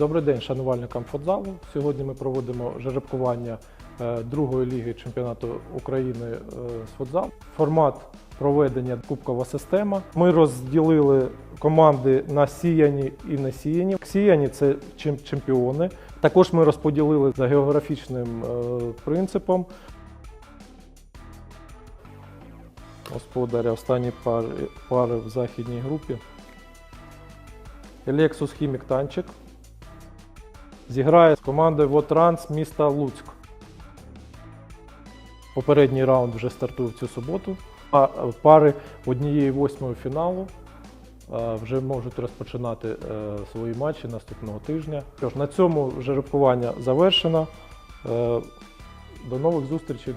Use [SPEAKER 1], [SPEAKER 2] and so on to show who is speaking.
[SPEAKER 1] Добрий день шанувальникам футзалу. Сьогодні ми проводимо жеребкування е, другої ліги чемпіонату України е, з футзалу. Формат проведення кубкова система. Ми розділили команди на сіяні і не сіяні. Сіяні це чемпіони. Також ми розподілили за географічним е, принципом. Господаря останні пари, пари в західній групі. Lexus Хімік Танчик зіграє з командою Вотранс міста Луцьк. Попередній раунд вже стартує цю суботу, а е, пари однієї восьмої фіналу вже можуть розпочинати е, свої матчі наступного тижня. Тож на цьому жеребкування завершено. Е, До нових зустрічей.